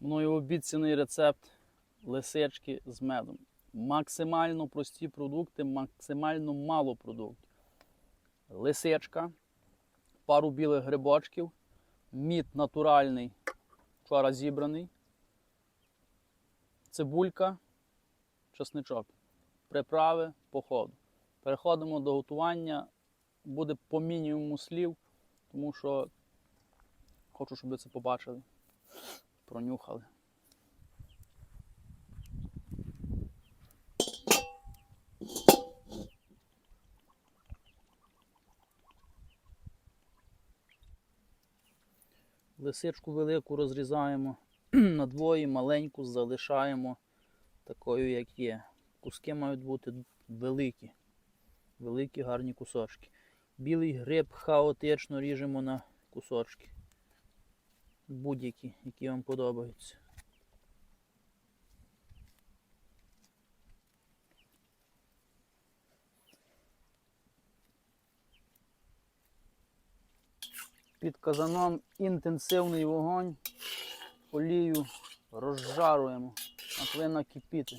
Мною обіцяний рецепт лисички з медом. Максимально прості продукти, максимально мало продуктів. Лисичка, пару білих грибочків, мід натуральний, вчора зібраний, цибулька, чесничок, приправи по ходу. Переходимо до готування. Буде по мінімуму слів, тому що хочу, щоб ви це побачили, пронюхали. Лисичку велику розрізаємо на двоє, маленьку залишаємо такою, як є. Куски мають бути великі, великі гарні кусочки. Білий гриб хаотично ріжемо на кусочки. Будь-які, які вам подобаються. Під казаном інтенсивний вогонь, олію розжаруємо, а повинна кипіти.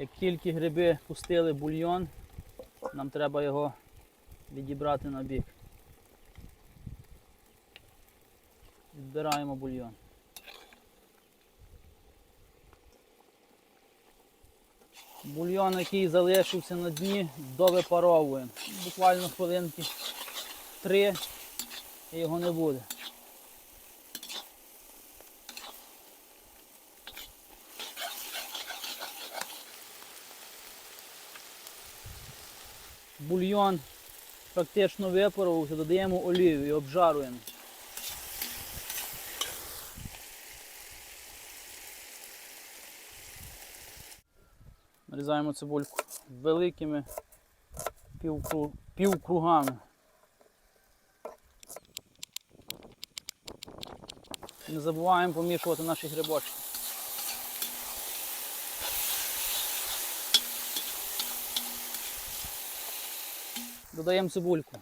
Як тільки гриби пустили бульйон, нам треба його відібрати на бік. Відбираємо бульйон. Бульйон, який залишився на дні, довипаровуємо. Буквально хвилинки три і його не буде. Бульйон практично випарувався, додаємо олію і обжаруємо. Нарізаємо цибульку великими півкругами. Не забуваємо помішувати наші грибочки. Додаємо цибульку.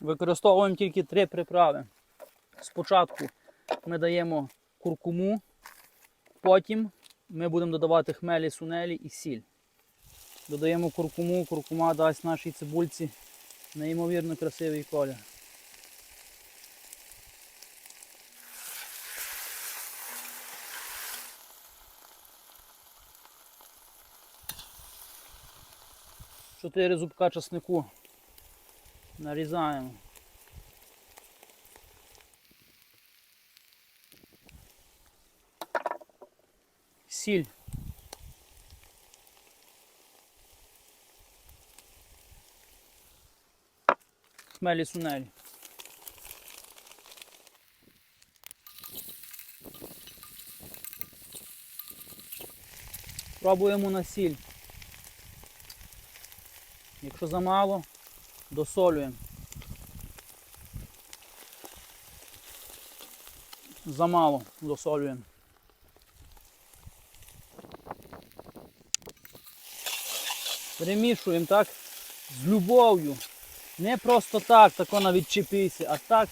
Використовуємо тільки три приправи. Спочатку ми даємо куркуму, потім ми будемо додавати хмелі, сунелі і сіль. Додаємо куркуму, куркума дасть нашій цибульці неймовірно красивий колір. Чотири зубка часнику нарізаємо. Сіль. Хмелі сунелі. Пробуємо на сіль. Якщо замало, досолюємо. Замало досолюємо. Перемішуємо так з любов'ю. Не просто так, тако на відчепися, а так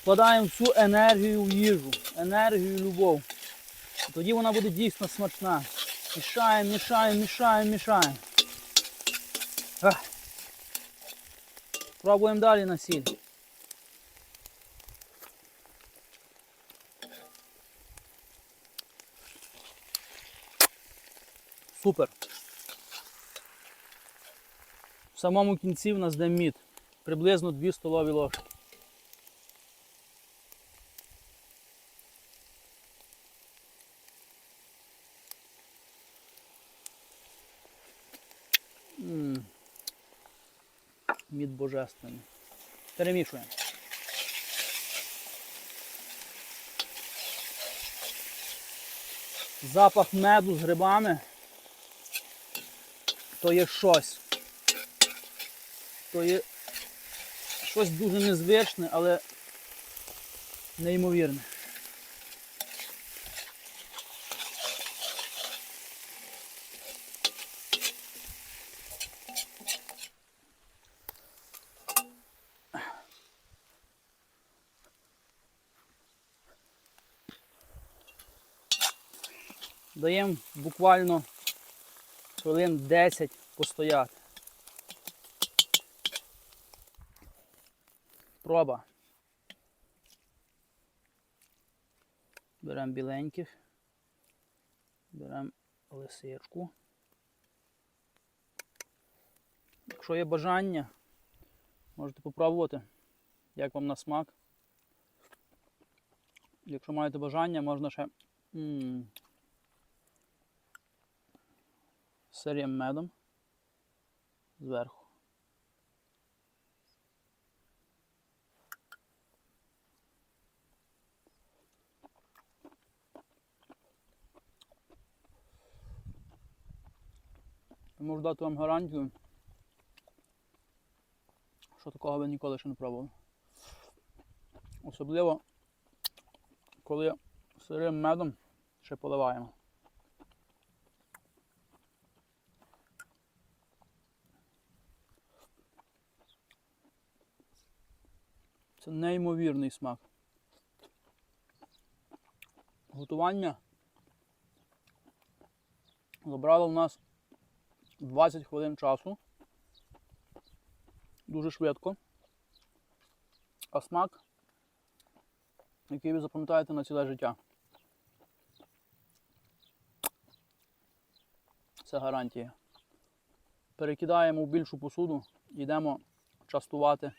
вкладаємо всю енергію в їжу, енергію, любов. Тоді вона буде дійсно смачна. Мішаємо, мішаємо, мішаємо, мішаємо. Ах. Пробуємо далі на сіль. Супер. В самому кінці в нас де мід. Приблизно 2 столові ложки. М. Мід божественний. Перемішуємо. Запах меду з грибами. То є щось. То є щось дуже незвичне, але неймовірне. Даємо буквально хвилин 10 постояти. Проба. Беремо біленьких. Беремо лисичку. Якщо є бажання, можете попробувати, як вам на смак. Якщо маєте бажання, можна ще сирим медом зверху. Можу дати вам гарантію, що такого ви ніколи ще не пробували. Особливо, коли сирим медом ще поливаємо. Це неймовірний смак. Готування забрало в нас 20 хвилин часу. Дуже швидко. А смак, який ви запам'ятаєте на ціле життя. Це гарантія. Перекидаємо в більшу посуду, йдемо частувати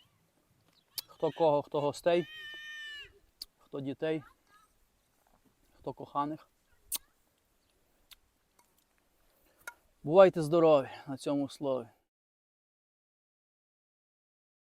хто кого, хто гостей, хто дітей, хто коханих. Бувайте здорові на цьому слові.